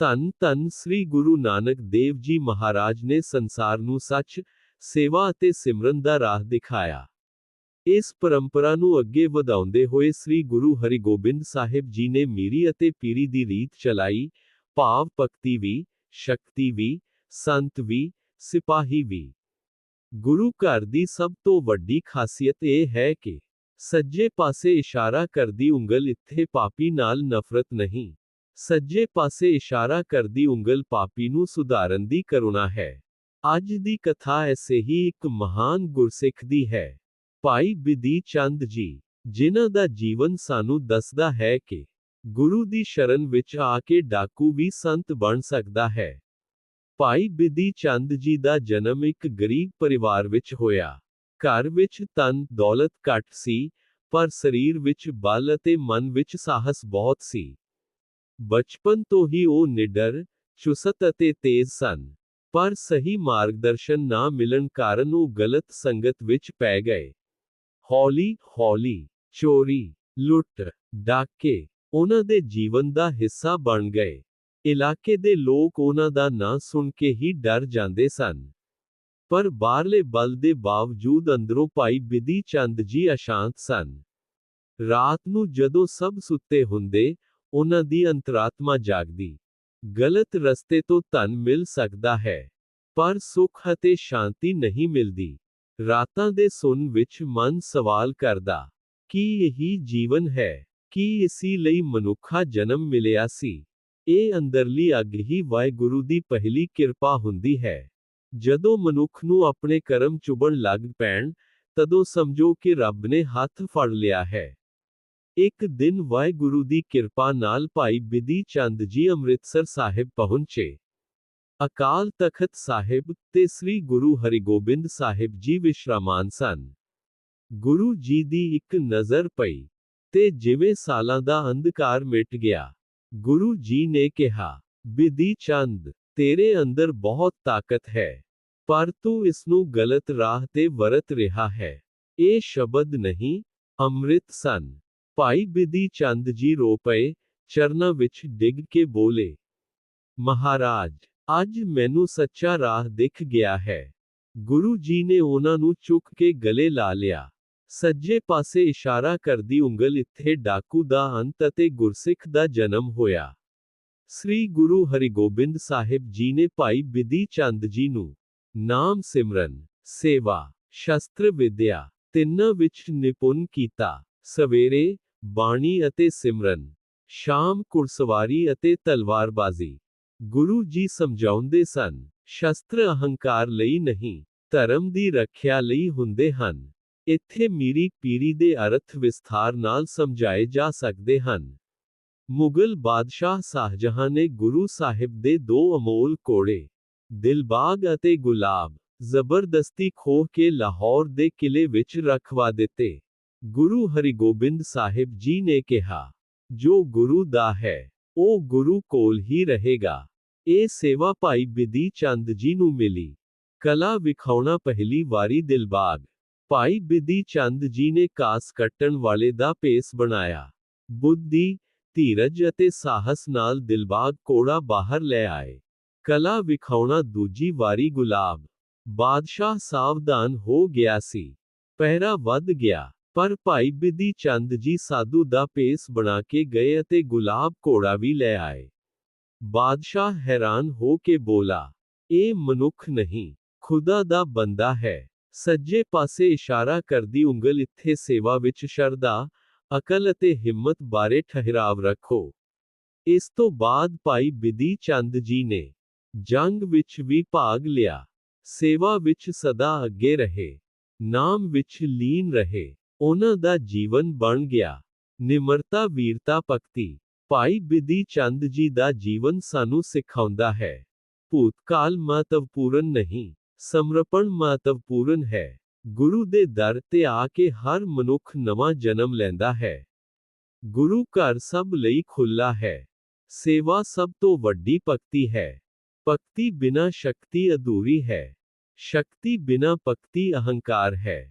ਧੰਨ ਧੰਨ ਸ੍ਰੀ ਗੁਰੂ ਨਾਨਕ ਦੇਵ ਜੀ ਮਹਾਰਾਜ ਨੇ ਸੰਸਾਰ ਨੂੰ ਸੱਚ, ਸੇਵਾ ਅਤੇ ਸਿਮਰਨ ਦਾ ਰਾਹ ਦਿਖਾਇਆ। ਇਸ ਪਰੰਪਰਾ ਨੂੰ ਅੱਗੇ ਵਧਾਉਂਦੇ ਹੋਏ ਸ੍ਰੀ ਗੁਰੂ ਹਰਿਗੋਬਿੰਦ ਸਾਹਿਬ ਜੀ ਨੇ ਮੀਰੀ ਅਤੇ ਪੀਰੀ ਦੀ ਰੀਤ ਚਲਾਈ, ਭਾਵ ਭਗਤੀ ਵੀ, ਸ਼ਕਤੀ ਵੀ, ਸੰਤ ਵੀ, ਸਿਪਾਹੀ ਵੀ। ਗੁਰੂ ਘਰ ਦੀ ਸਭ ਤੋਂ ਵੱਡੀ ਖਾਸੀਅਤ ਇਹ ਹੈ ਕਿ ਸੱਜੇ ਪਾਸੇ ਇਸ਼ਾਰਾ ਕਰਦੀ ਉਂਗਲ ਇੱਥੇ ਪਾਪੀ ਨਾਲ ਨਫ਼ਰਤ ਨਹੀਂ। ਸੱਜੇ ਪਾਸੇ ਇਸ਼ਾਰਾ ਕਰਦੀ ਉਂਗਲ ਪਾਪੀ ਨੂੰ ਸੁਧਾਰਨ ਦੀ ਕਰੁਣਾ ਹੈ। ਅੱਜ ਦੀ ਕਥਾ ਐਸੇ ਹੀ ਇੱਕ ਮਹਾਨ ਗੁਰਸਿੱਖ ਦੀ ਹੈ। ਭਾਈ ਬਿਧੀ ਚੰਦ ਜੀ, ਜਿਨ੍ਹਾਂ ਦਾ ਜੀਵਨ ਸਾਨੂੰ ਦੱਸਦਾ ਹੈ ਕਿ ਗੁਰੂ ਦੀ ਸ਼ਰਨ ਵਿੱਚ ਆ ਕੇ ਡਾਕੂ ਵੀ ਸੰਤ ਬਣ ਸਕਦਾ ਹੈ। ਭਾਈ ਬਿਧੀ ਚੰਦ ਜੀ ਦਾ ਜਨਮ ਇੱਕ ਗਰੀਬ ਪਰਿਵਾਰ ਵਿੱਚ ਹੋਇਆ। ਘਰ ਵਿੱਚ ਧਨ ਦੌਲਤ ਘੱਟ ਸੀ, ਪਰ ਸਰੀਰ ਵਿੱਚ ਬਲ ਅਤੇ ਮਨ ਵਿੱਚ ਸਾਹਸ ਬਹੁਤ ਸੀ। ਬਚਪਨ ਤੋਂ ਹੀ ਉਹ ਨਿਡਰ, ਚੁਸਤ ਅਤੇ ਤੇਜ਼ ਸਨ। ਪਰ ਸਹੀ ਮਾਰਗਦਰਸ਼ਨ ਨਾ ਮਿਲਣ ਕਾਰਨ ਉਹ ਗਲਤ ਸੰਗਤ ਵਿੱਚ ਪੈ ਗਏ। ਹੌਲੀ ਹੌਲੀ ਚੋਰੀ, ਲੁੱਟ, ਡਾਕੇ ਉਹਨਾਂ ਦੇ ਜੀਵਨ ਦਾ ਹਿੱਸਾ ਬਣ ਗਏ। ਇਲਾਕੇ ਦੇ ਲੋਕ ਉਹਨਾਂ ਦਾ ਨਾਂ ਸੁਣ ਕੇ ਹੀ ਡਰ ਜਾਂਦੇ ਸਨ। ਪਰ ਬਾਹਰਲੇ ਬਲ ਦੇ ਬਾਵਜੂਦ ਅੰਦਰੋਂ ਭਾਈ ਬਿਧੀ ਚੰਦ ਜੀ ਅਸ਼ਾਂਤ ਸਨ। ਰਾਤ ਨੂੰ ਜਦੋਂ ਸਭ ਸੁੱਤੇ ਹੁੰਦੇ, ਉਹਨਾਂ ਦੀ ਅੰਤਰਾਤਮਾ ਜਾਗਦੀ। ਗਲਤ ਰਸਤੇ ਤੋਂ ਧਨ ਮਿਲ ਸਕਦਾ ਹੈ, ਪਰ ਸੁੱਖ ਅਤੇ ਸ਼ਾਂਤੀ ਨਹੀਂ ਮਿਲਦੀ। ਰਾਤਾਂ ਦੇ ਸੁੰਨ ਵਿੱਚ ਮਨ ਸਵਾਲ ਕਰਦਾ, ਕੀ ਇਹੀ ਜੀਵਨ ਹੈ? ਕੀ ਇਸੀ ਲਈ ਮਨੁੱਖਾ ਜਨਮ ਮਿਲਿਆ ਸੀ? ਇਹ ਅੰਦਰਲੀ ਅੱਗ ਹੀ ਵਾਹਿਗੁਰੂ ਦੀ ਪਹਿਲੀ ਕਿਰਪਾ ਹੁੰਦੀ ਹੈ। ਜਦੋਂ ਮਨੁੱਖ ਨੂੰ ਆਪਣੇ ਕਰਮ ਚੁਭਣ ਲੱਗ ਪੈਣ, ਤਦੋਂ ਸਮਝੋ ਕਿ ਰੱਬ ਨੇ ਹੱਥ ਫੜ ਲਿਆ ਹੈ। ਇੱਕ ਦਿਨ ਵਾਹਿਗੁਰੂ ਦੀ ਕਿਰਪਾ ਨਾਲ ਭਾਈ ਬਿਧੀ ਚੰਦ ਜੀ ਅੰਮ੍ਰਿਤਸਰ ਸਾਹਿਬ ਪਹੁੰਚੇ। ਅਕਾਲ ਤਖਤ ਸਾਹਿਬ ਤੇ ਸ੍ਰੀ ਗੁਰੂ ਹਰਿਗੋਬਿੰਦ ਸਾਹਿਬ ਜੀ ਵਿਸ਼ਰਾਮਾਨ ਸਨ। ਗੁਰੂ ਜੀ ਦੀ ਇੱਕ ਨਜ਼ਰ ਪਈ, ਤੇ ਜਿਵੇਂ ਸਾਲਾਂ ਦਾ ਅੰਧਕਾਰ ਮਿਟ ਗਿਆ। ਗੁਰੂ ਜੀ ਨੇ ਕਿਹਾ, ਬਿਧੀ ਚੰਦ, ਤੇਰੇ ਅੰਦਰ ਬਹੁਤ ਤਾਕਤ ਹੈ। ਪਰ ਤੂੰ ਇਸ ਨੂੰ ਗਲਤ ਰਾਹ ਤੇ ਵਰਤ ਰਿਹਾ ਹੈ। ਇਹ ਸ਼ਬਦ ਨਹੀਂ, ਅੰਮ੍ਰਿਤ ਸਨ। ਭਾਈ ਬਿਧੀ ਚੰਦ ਜੀ ਰੋ ਪਏ, ਚਰਨਾਂ ਵਿੱਚ ਡਿੱਗ ਕੇ ਬੋਲੇ, ਮਹਾਰਾਜ, ਅੱਜ ਮੈਨੂੰ ਸੱਚਾ ਰਾਹ ਦਿਖ ਗਿਆ ਹੈ। ਗੁਰੂ ਜੀ ਨੇ ਉਹਨਾਂ ਨੂੰ ਚੁੱਕ ਕੇ ਗਲੇ ਲਾ ਲਿਆ। ਸੱਜੇ ਪਾਸੇ ਇਸ਼ਾਰਾ ਕਰਦੀ ਉਂਗਲ ਇੱਥੇ ਡਾਕੂ ਦਾ ਅੰਤ ਅਤੇ ਗੁਰਸਿੱਖ ਦਾ ਜਨਮ ਹੋਇਆ। ਸ੍ਰੀ ਗੁਰੂ ਹਰਿਗੋਬਿੰਦ ਸਾਹਿਬ ਜੀ ਨੇ ਭਾਈ ਬਿਧੀ ਚੰਦ ਜੀ ਨੂੰ ਨਾਮ ਸਿਮਰਨ, ਸੇਵਾ, ਸ਼ਸਤਰ ਵਿਦਿਆ ਤਿੰਨਾਂ ਵਿੱਚ ਨਿਪੁੰਨ ਕੀਤਾ। ਸਵੇਰੇ, ਬਾਣੀ ਅਤੇ ਸਿਮਰਨ। ਸ਼ਾਮ ਘੁੜਸਵਾਰੀ ਅਤੇ ਤਲਵਾਰਬਾਜ਼ੀ। ਗੁਰੂ ਜੀ ਸਮਝਾਉਂਦੇ ਸਨ, ਸ਼ਸਤਰ ਅਹੰਕਾਰ ਲਈ ਨਹੀਂ, ਧਰਮ ਦੀ ਰੱਖਿਆ ਲਈ ਹੁੰਦੇ ਹਨ। ਇੱਥੇ ਮੀਰੀ ਪੀਰੀ ਦੇ ਅਰਥ ਵਿਸਥਾਰ ਨਾਲ ਸਮਝਾਏ ਜਾ ਸਕਦੇ ਹਨ। ਮੁਗਲ ਬਾਦਸ਼ਾਹ ਸ਼ਾਹਜਹਾਂ ਨੇ ਗੁਰੂ ਸਾਹਿਬ ਦੇ ਦੋ ਅਮੋਲ ਘੋੜੇ, ਦਿਲਬਾਗ ਅਤੇ ਗੁਲਾਬ, ਜ਼ਬਰਦਸਤੀ ਖੋਹ ਕੇ ਲਾਹੌਰ ਦੇ ਕਿਲੇ ਵਿੱਚ ਰਖਵਾ ਦਿੱਤੇ। ਗੁਰੂ ਹਰਿਗੋਬਿੰਦ ਸਾਹਿਬ ਜੀ ਨੇ ਕਿਹਾ, ਜੋ ਗੁਰੂ ਦਾ ਹੈ, ਉਹ ਗੁਰੂ ਕੋਲ ਹੀ ਰਹੇਗਾ। ਇਹ ਸੇਵਾ ਭਾਈ ਬਿਧੀ ਚੰਦ ਜੀ ਨੂੰ ਮਿਲੀ। ਕਲਾ ਵਿਖਾਉਣਾ ਪਹਿਲੀ ਵਾਰੀ ਦਿਲਬਾਗ। ਭਾਈ ਬਿਧੀ ਚੰਦ ਜੀ ਨੇ ਕਾਸ ਕੱਟਣ ਵਾਲੇ ਦਾ ਭੇਸ ਬਣਾਇਆ। ਬੁੱਧੀ, ਧੀਰਜ ਅਤੇ ਸਾਹਸ ਨਾਲ ਦਿਲਬਾਗ ਘੋੜਾ ਬਾਹਰ ਲੈ ਆਏ। ਕਲਾ ਵਿਖਾਉਣਾ ਦੂਜੀ ਵਾਰੀ ਗੁਲਾਬ। ਬਾਦਸ਼ਾਹ ਸਾਵਧਾਨ ਹੋ ਗਿਆ ਸੀ। ਪਹਿਰਾ ਵੱਧ ਗਿਆ। ਪਰ ਭਾਈ ਬਿਧੀ ਚੰਦ ਜੀ ਸਾਧੂ ਦਾ ਭੇਸ ਬਣਾ ਕੇ ਗਏ ਅਤੇ ਗੁਲਾਬ ਘੋੜਾ ਵੀ ਲੈ ਆਏ। ਬਾਦਸ਼ਾਹ ਹੈਰਾਨ ਹੋ ਕੇ ਬੋਲਾ, ਇਹ ਮਨੁੱਖ ਨਹੀਂ, ਖੁਦਾ ਦਾ ਬੰਦਾ ਹੈ। ਸੱਜੇ ਪਾਸੇ ਇਸ਼ਾਰਾ ਕਰਦੀ ਉਂਗਲ ਇੱਥੇ ਸੇਵਾ ਵਿੱਚ ਸ਼ਰਧਾ, ਅਕਲ ਅਤੇ ਹਿੰਮਤ ਬਾਰੇ ਠਹਿਰਾਵ ਰੱਖੋ। ਇਸ ਤੋਂ ਬਾਅਦ ਭਾਈ ਬਿਧੀ ਚੰਦ ਜੀ ਨੇ ਜੰਗ ਵਿੱਚ ਵੀ ਭਾਗ ਲਿਆ। ਸੇਵਾ ਵਿੱਚ ਸਦਾ ਅੱਗੇ ਰਹੇ। ਨਾਮ ਵਿੱਚ ਲੀਨ ਰਹੇ। ਉਹਨਾਂ ਦਾ ਜੀਵਨ ਬਣ ਗਿਆ। ਨਿਮਰਤਾ ਵੀਰਤਾ ਭਗਤੀ। ਭਾਈ ਬਿਧੀ ਚੰਦ ਜੀ ਦਾ ਜੀਵਨ ਸਾਨੂੰ ਸਿਖਾਉਂਦਾ ਹੈ। ਭੂਤਕਾਲ ਮਹੱਤਵਪੂਰਨ ਨਹੀਂ, ਸਮਰਪਣ ਮਹੱਤਵਪੂਰਨ ਹੈ। ਗੁਰੂ ਦੇ ਦਰ ਤੇ ਆ ਕੇ ਹਰ ਮਨੁੱਖ ਨਵਾਂ ਜਨਮ ਲੈਂਦਾ ਹੈ। ਗੁਰੂ ਘਰ ਸਭ ਲਈ ਖੁੱਲਾ ਹੈ। ਸੇਵਾ ਸਭ ਤੋਂ ਵੱਡੀ ਭਗਤੀ ਹੈ। ਭਗਤੀ ਬਿਨਾਂ ਸ਼ਕਤੀ ਅਧੂਰੀ ਹੈ। ਸ਼ਕਤੀ ਬਿਨਾਂ ਭਗਤੀ ਅਹੰਕਾਰ ਹੈ।